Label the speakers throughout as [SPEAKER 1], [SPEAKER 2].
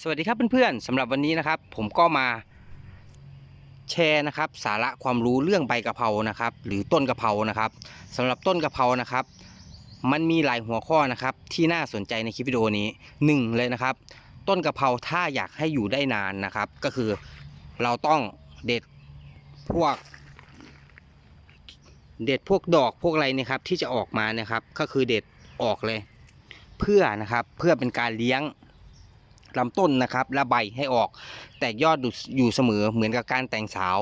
[SPEAKER 1] สวัสดีครับเพื่อนๆสำหรับวันนี้นะครับ ผมก็มาแชร์นะครับ สาระความรู้เรื่องใบกะเพรานะครับ หรือต้นกะเพรานะครับสำหรับต้นกะเพรานะครับ มันมีหลายหัวข้อนะครับ ที่น่าสนใจในคลิปวิดีโอนี้หนึ่งเลยนะครับ ต้นกะเพราถ้าอยากให้อยู่ได้นานนะครับ ก็คือเราต้องเด็ดพวก เด็ดพวกดอกพวกอะไรนะครับ ที่จะออกมานะครับ ก็คือเด็ดออกเลย เพื่อนะครับเพื่อเป็นการเลี้ยง ลำต้นนะครับและใบให้ออก แตกยอดอยู่เสมอเหมือนกับการแต่งสาว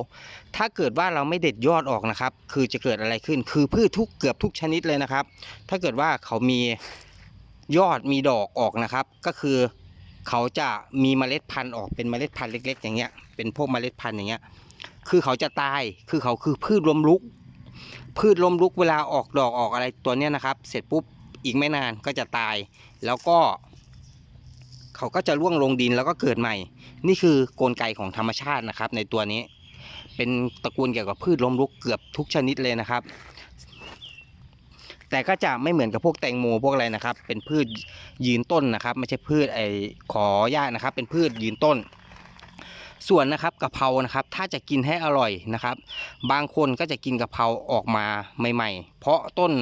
[SPEAKER 1] ถ้าเกิดว่าเราไม่เด็ดยอดออกนะครับ คือจะเกิดอะไรขึ้น คือพืชทุกเกือบทุกชนิดเลยนะครับ ถ้าเกิดว่าเขามียอดมีดอกออกนะครับ ก็คือเขาจะมีเมล็ดพันธุ์ออกเป็นเมล็ดพันธุ์เล็ก ๆ อย่างเงี้ย เป็นพวกเมล็ดพันธุ์อย่างเงี้ย คือเขาจะตาย คือเขาคือพืชลมลุก พืชลมลุกเวลาออกดอกออกอะไรตัวเนี้ยนะครับ เสร็จปุ๊บอีกไม่นานก็จะตาย แล้วก็ เขาก็จะร่วงลงดินแล้วก็เกิดใหม่ นี่คือกลไกของธรรมชาตินะครับ ในตัวนี้ เป็นตระกูลเกี่ยวกับพืชล้มลุกเกือบทุกชนิดเลยนะครับ แต่ก็จะไม่เหมือนกับพวกแตงโมพวกอะไรนะครับ เป็นพืชยืนต้นนะครับ ไม่ใช่พืชไอ้ขอหญ้านะครับ เป็นพืชยืนต้น ส่วนนะครับกะเพรานะครับ ถ้าจะกินให้อร่อยนะครับ บางคนก็จะกินกะเพราออกมาใหม่ ๆ เพราะต้น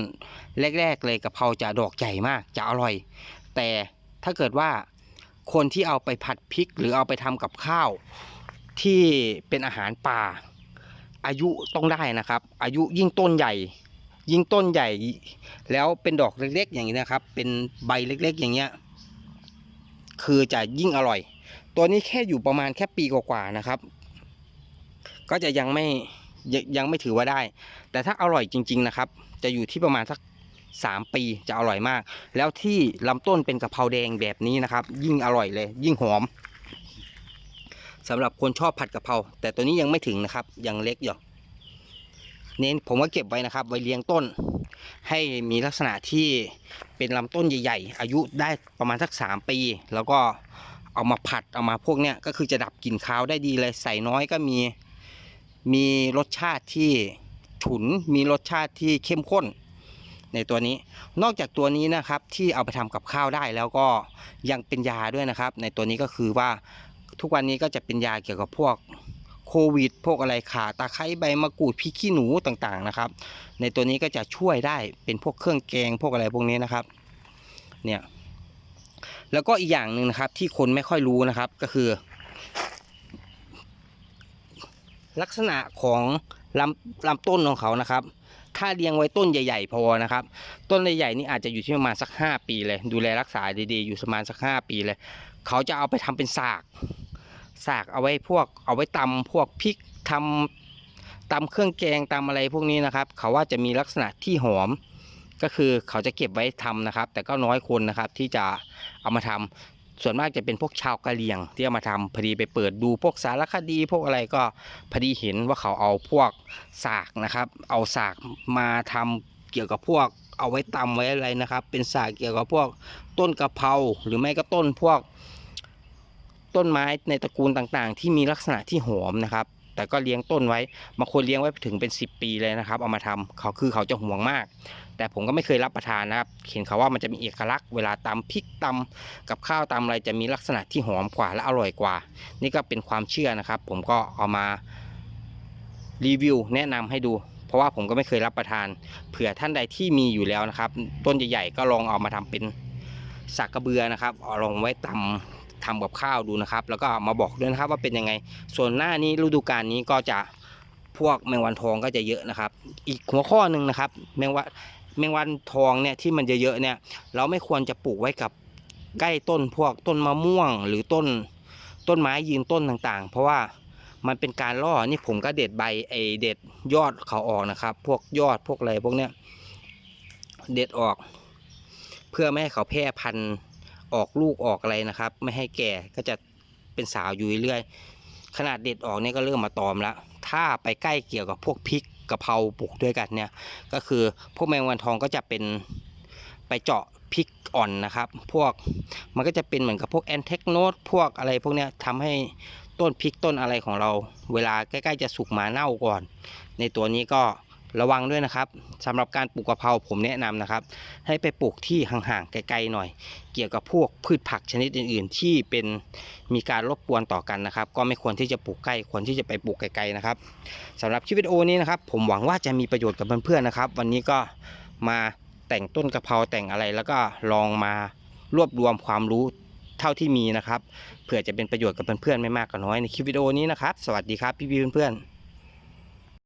[SPEAKER 1] แรก ๆ เลยกะเพราจะดอกใหญ่มากจะอร่อย แต่ถ้าเกิดว่า คนที่เอาไปผัดพริก หรือเอาไปทำกับข้าวที่เป็นอาหารป่า อายุต้องได้นะครับ อายุยิ่งต้นใหญ่ ยิ่งต้นใหญ่ แล้วเป็นดอกเล็กๆ อย่างนี้นะครับ เป็นใบเล็กๆ อย่างเงี้ยคือจะยิ่งอร่อย ตัวนี้แค่อยู่ประมาณแค่ปีกว่าๆนะครับ ก็จะยังไม่ยังยังไม่ถือว่าได้ แต่ถ้าอร่อยจริง ๆนะครับ จะอยู่ที่ประมาณสัก สามปีจะอร่อยมาก แล้วที่ลำต้นเป็นกะเพราแดงแบบนี้นะครับ ยิ่งอร่อยเลย ยิ่งหอมสำหรับคนชอบผัดกะเพราแต่ตัวนี้ยังไม่ถึงนะครับยังเล็กอยู่เน้นผมก็เก็บไว้นะครับ ไว้เลี้ยงต้น ให้มีลักษณะที่เป็นลำต้นใหญ่ ๆ อายุได้ประมาณสักสามปี แล้วก็เอามาผัดเอามาพวกเนี้ยก็คือจะดับกลิ่นคาวได้ดีเลยใส่น้อยก็มีมีรสชาติที่ฉุนมีรสชาติที่เข้มข้น ในตัวนี้ นอกจากตัวนี้นะครับที่เอาไปทำกับข้าวได้แล้วก็ยังเป็นยาด้วยนะครับ ในตัวนี้ก็คือว่าทุกวันนี้ก็จะเป็นยาเกี่ยวกับพวกโควิด พวกอะไรขาตะไคร้ใบมะกรูดพริกขี้หนูต่างๆนะครับ ในตัวนี้ก็จะช่วยได้เป็นพวกเครื่องแกงพวกอะไรพวกนี้นะครับ เนี่ยแล้วก็อีกอย่างหนึ่งนะครับที่คนไม่ค่อยรู้นะครับก็คือ ลักษณะของลำลำต้นของเขานะครับ ถ้าเลี้ยงไว้ต้นใหญ่ ๆ พอนะครับ ต้นใหญ่ๆนี่อาจจะอยู่ที่ประมาณสัก 5 ปีเลย ดูแลรักษาดีๆอยู่ประมาณสัก 5 ปีเลย เขาจะเอาไปทำเป็นสากสากเอาไว้พวกเอาไว้ตำพวกพริกทำตำเครื่องแกงตำอะไรพวกนี้นะครับ เขาว่าจะมีลักษณะที่หอมก็คือเขาจะเก็บไว้ทำนะครับ แต่ก็น้อยคนนะครับที่จะเอามาทำ ส่วนมากจะเป็นพวกชาวกะเหรี่ยงที่เอามาทำพอดีไปเปิดดูพวกสารคดีพวกอะไรก็พอดีเห็นว่าเขาเอาพวกสากนะครับ เอาสากมาทำเกี่ยวกับพวกเอาไว้ตำไว้อะไรนะครับ เป็นสากเกี่ยวกับพวกต้นกะเพราหรือไม่ก็ต้นพวกต้นไม้ในตระกูลต่างๆ ที่มีลักษณะที่หอมนะครับ แต่ก็เลี้ยงต้นไว้บางคนเลี้ยงไว้ถึงเป็น 10 ปีเลยนะครับ เอามาทำเขาคือเขาจะห่วงมาก แต่ผมก็ไม่เคยรับประทานนะครับเห็นเขาว่ามันจะมีเอกลักษณ์เวลาตำพริกตำกับข้าวตำอะไรจะมีลักษณะที่หอมกว่าและอร่อยกว่า นี่ก็เป็นความเชื่อนะครับ ผมก็เอามารีวิวแนะนำให้ดูเพราะว่าผมก็ไม่เคยรับประทาน เผื่อท่านใดที่มีอยู่แล้วนะครับ ต้นใหญ่ๆก็ลองเอามาทำเป็นสักกระเบือนะครับเอาลงไว้ตำ ทำกับข้าวดูนะครับ แล้วก็มาบอกด้วยนะครับว่าเป็นยังไง ส่วนหน้านี้ฤดูกาลนี้ก็จะพวกแมงวันทองก็จะเยอะนะครับ อีกหัวข้อหนึ่งนะครับ แมงวันแมงวันทองเนี่ยที่มันเยอะๆเนี่ย เราไม่ควรจะปลูกไว้กับใกล้ต้นพวกต้นมะม่วง หรือต้นต้นไม้ยืนต้นต่างๆ เพราะว่ามันเป็นการล่อ นี่ผมก็เด็ดใบไอเด็ดยอดเขาออกนะครับ พวกยอดพวกอะไรพวกเนี้ยเด็ดออก เพื่อไม่ให้เขาแพร่พันธุ์ ออกลูกออกอะไรนะครับ ไม่ให้แก่ก็จะเป็นสาวอยู่เรื่อยขนาดเด็ดออกเนี่ยก็เริ่มมาตอมแล้ว ถ้าไปใกล้เกี่ยวกับพวกพริกกะเพราปลูกด้วยกันเนี่ยก็คือพวกแมงวันทองก็จะเป็นไปเจาะพริกอ่อนนะครับ พวกมันก็จะเป็นเหมือนกับพวกแอนเทคโนดพวกอะไรพวกเนี้ยทำให้ต้นพริกต้นอะไรของเรา เวลาใกล้ ๆ จะสุกมาเน่าก่อน ในตัวนี้ก็ ระวังด้วยนะครับสำหรับการปลูกกะเพราผมแนะนำนะครับ ให้ไปปลูกที่ห่างๆไกลๆหน่อย เกี่ยวกับพวกพืชผักชนิดอื่น ๆ ที่เป็นมีการรบกวนต่อกันนะครับ ก็ไม่ควรที่จะปลูกใกล้ควรที่จะไปปลูกไกลๆนะครับสำหรับคลิปวิดีโอนี้นะครับ ผมหวังว่าจะมีประโยชน์กับเพื่อนๆนะครับ วันนี้ก็มาแต่งต้นกะเพราแต่งอะไรแล้วก็ลองมารวบรวมความรู้เท่าที่มีนะครับเผื่อจะเป็นประโยชน์กับเพื่อนๆไม่มากก็น้อยในคลิปวิดีโอนี้นะครับ สวัสดีครับพี่ๆเพื่อนๆ